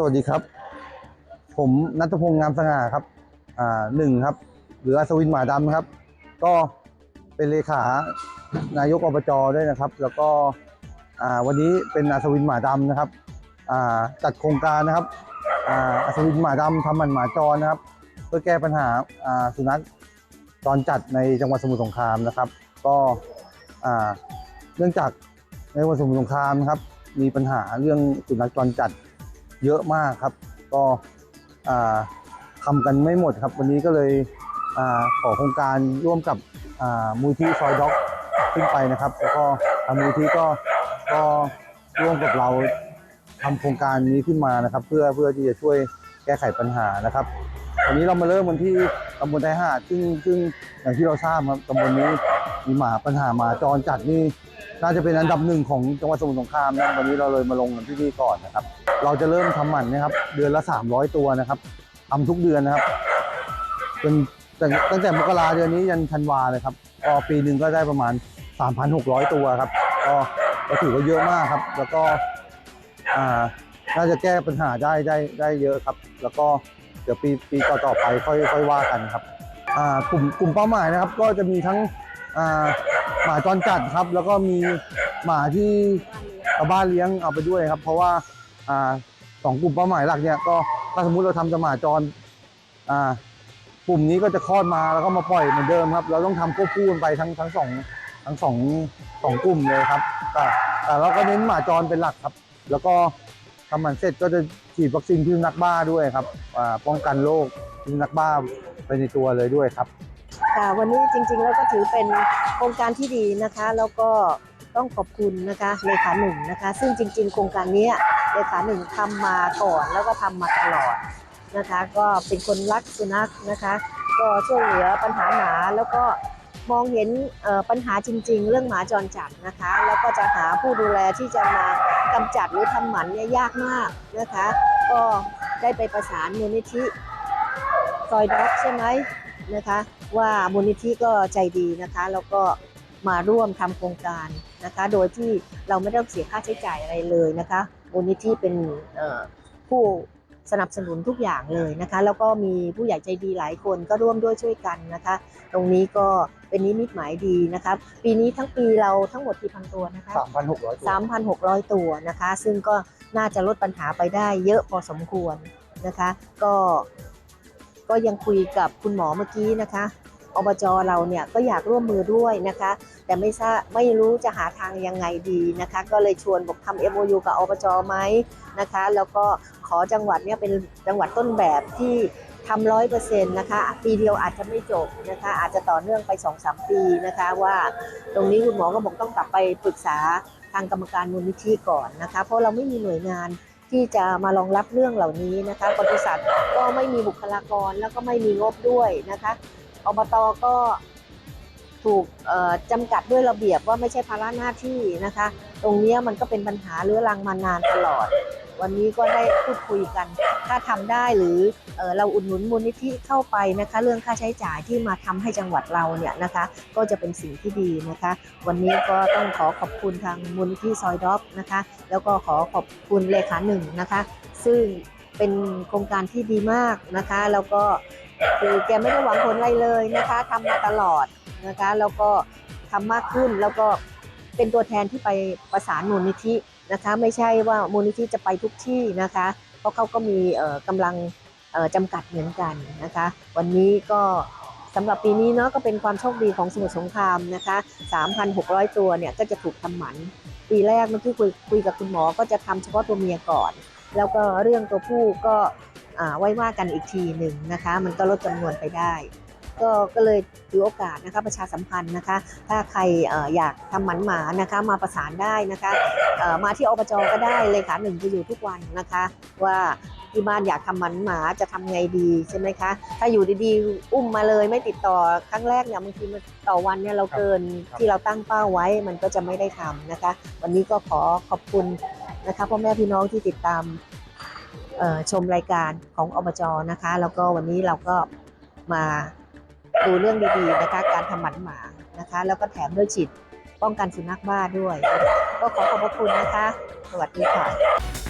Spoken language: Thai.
สวัสดีครับ ผมนัทพงษ์งามสง่าครับ อ่าหนึ่งครับ หรืออัศวินหมาดำครับ ก็เป็นเลขานายกอบจด้วยนะครับ แล้วก็อ่าวันนี้เป็นอัศวินหมาดำนะครับอ่าจัดโครงการนะครับอ่าอัศวินหมาดำทำหมันหมาจรนะครับ เพื่อแก้ปัญหาอ่าสุนัขจรจัดในจังหวัดสมุทรสงครามนะครับ ก็อ่าเนื่องจากในจังหวัดสมุทรสงครามนะครับ มีปัญหาเรื่องสุนัขจรจัด เยอะมากครับ ก็ทำกันไม่หมดครับ วันนี้ก็เลยอขอโครงการร่วมกับมูลที่ซอยด็อกขึ้นไปนะครับ แล้วก็มูลที่ก็ก็ร่วมกับเราทำโครงการนี้ขึ้นมานะครับ เพื่อเพื่อที่จะช่วยแก้ไขปัญหานะครับวันนี้เรามาเริ่มกันที่ตำบลไทยหาดซึ่งซึ่งอย่างที่เราทราบครับตำบลนี้มีหมาปัญหาหมาจรจัดนี่น่าจะเป็นอันดับหนึ่งของจังหวัดสมุทรสงครามนะวันนี้เราเลยมาลงกันที่นี่ก่อนนะครับ เราจะเริ่มทำหมันนะครับ เดือนละ 300 ตัวนะครับทำทุกเดือนนะครับจนตั้งตั้งแต่มกราเดือนนี้ยันธันวาเลยครับก็ปีหนึ่งก็ได้ประมาณ 3,600 ตัวครับก็ก็ถือว่าเยอะมากครับ แล้วก็อ่าน่าจะแก้ปัญหาได้ได้ได้เยอะครับ แล้วก็เดี๋ยวปีปีต่อๆไปค่อยค่อยว่ากันครับอ่ากลุ่มกลุ่มเป้าหมายนะครับ ก็จะมีทั้งอ่าหมาจรจัดครับ แล้วก็มีหมาที่ชาวบ้านเลี้ยงเอาไปด้วยครับ เพราะว่า สองกลุ่มเป้าหมายหลักเนี่ยก็ถ้าสมมุติเราทำจหมาจรอ่ากลุ่มนี้ก็จะคลอดมาแล้วก็มาปล่อยเหมือนเดิมครับ เราต้องทำควบคู่กันไปทั้งทั้งสองทั้งสองสองกลุ่มเลยครับแต่แต่เราก็เน้นหมาจรเป็นหลักครับ แล้วก็ทำหมันเสร็จก็จะฉีดวัคซีนพิษนัขบ้าด้วยครับป้องกันโรคพิษนัขบ้าไปในตัวเลยด้วยครับค่ะวันนี้จริงๆแล้วก็ถือเป็นโครงการที่ดีนะคะ แล้วก็ต้องขอบคุณนะคะเลขาหนึ่งนะคะ ซึ่งจริง ๆ โครงการนี้ เลขาหนึ่งทำมาก่อนแล้วก็ทำมาตลอดนะคะ ก็เป็นคนรักสุนัขนะคะ ก็ช่วยเหลือปัญหาหมาแล้วก็มองเห็นปัญหาจริง ๆ เรื่องหมาจรจัดนะคะ แล้วก็จะหาผู้ดูแลที่จะมากำจัดหรือทำหมันเนี่ยยากมากนะคะ ก็ได้ไปประสานมูลนิธิซอยด็อกใช่ไหมนะคะ ว่ามูลนิธิก็ใจดีนะคะ แล้วก็มาร่วมทำโครงการนะคะ โดยที่เราไม่ต้องเสียค่าใช้จ่ายอะไรเลยนะคะ มูลนิธิเป็นเอ่อผู้สนับสนุนทุกอย่างเลยนะคะ แล้วก็มีผู้ใหญ่ใจดีหลายคนก็ร่วมด้วยช่วยกันนะคะ ตรงนี้ก็เป็นนิมิตหมายดีนะคะปีนี้ทั้งปีเราทั้งหมดกี่พันตัวนะคะ3,600 ตัว3,600 ตัวนะคะ ซึ่งก็น่าจะลดปัญหาไปได้เยอะพอสมควรนะคะ ก็ก็ยังคุยกับคุณหมอเมื่อกี้นะคะ อบจเราเนี่ยก็อยากร่วมมือด้วยนะคะ แต่ไม่ทราบไม่รู้จะหาทางยังไงดีนะคะ ก็เลยชวนบอกทำ MOU กับอบจไหมนะคะ แล้วก็ขอจังหวัดเนี่ยเป็นจังหวัดต้นแบบที่ทำร้อยเปอร์เซ็นต์นะคะปีเดียวอาจจะไม่จบนะคะ อาจจะต่อเนื่องไป2องสามปีนะคะ ว่าตรงนี้คุณหมอก็บอกต้องกลับไปปรึกษาทางกรรมการมูลนิธิก่อนนะคะ เพราะเราไม่มีหน่วยงานที่จะมารองรับเรื่องเหล่านี้นะคะบริษัทก็ไม่มีบุคลากรแล้วก็ไม่มีงบด้วยนะคะ อบตก็ถูกจำกัดด้วยระเบียบว่าไม่ใช่ภาระหน้าที่นะคะ ตรงนี้มันก็เป็นปัญหาเรื้อรังมานานตลอด วันนี้ก็ได้พูดคุยกัน ถ้าทำได้หรือเออเราอุดหนุนมูลนิธิเข้าไปนะคะ เรื่องค่าใช้จ่ายที่มาทำให้จังหวัดเราเนี่ยนะคะ ก็จะเป็นสิ่งที่ดีนะคะ วันนี้ก็ต้องขอขอบคุณทางมูลนิธิซอยด็อกนะคะ แล้วก็ขอขอบคุณเลขาหนึ่งนะคะ ซึ่งเป็นโครงการที่ดีมากนะคะ แล้วก็ คือแกไม่ได้หวังผลอะไรเลยนะคะทำมาตลอดนะคะแล้วก็ทำมากขึ้นแล้วก็เป็นตัวแทนที่ไปประสานมูลนิธินะคะ ไม่ใช่ว่ามูลนิธิจะไปทุกที่นะคะ เพราะเขาก็มีกำลังจำกัดเหมือนกันนะคะ วันนี้ก็สำหรับปีนี้เนาะก็เป็นความโชคดีของสมุทรสงครามนะคะ 3,600 ตัวเนี่ยก็จะถูกทำหมัน ปีแรกเมื่อกี้คุยคุยกับคุณหมอก็จะทำเฉพาะตัวเมียก่อน แล้วก็เรื่องตัวผู้ก็ ไว้ว่ากันอีกทีหนึ่งนะคะ มันก็ลดจำนวนไปได้ ก็ก็เลยถือโอกาสนะคะประชาสัมพันธ์นะคะ ถ้าใครออยากทำหมันหมานะคะมาประสานได้นะคะมาที่อบจก็ได้เลยค่ะหนึ่งจะอยู่ทุกวันนะคะ ว่าที่บ้านอยากทำหมันหมาจะทำไงดีใช่ไหมคะ ถ้าอยู่ดีๆ อุ้มมาเลยไม่ติดต่อครั้งแรกเนี่ยบางทีมันต่อวันเนี่ยเราเกินที่เราตั้งเป้าไว้มันก็จะไม่ได้ทำนะคะ วันนี้ก็ขอขอบคุณนะคะพ่อแม่พี่น้องที่ติดตาม ชมรายการของอบจนะคะ แล้วก็วันนี้เราก็มาดูเรื่องดีๆนะคะการทำหมันหมานะคะ แล้วก็แถมด้วยฉีดป้องกันสุนัขบ้าด้วย ก็ขอขอบพระคุณนะคะ สวัสดีค่ะ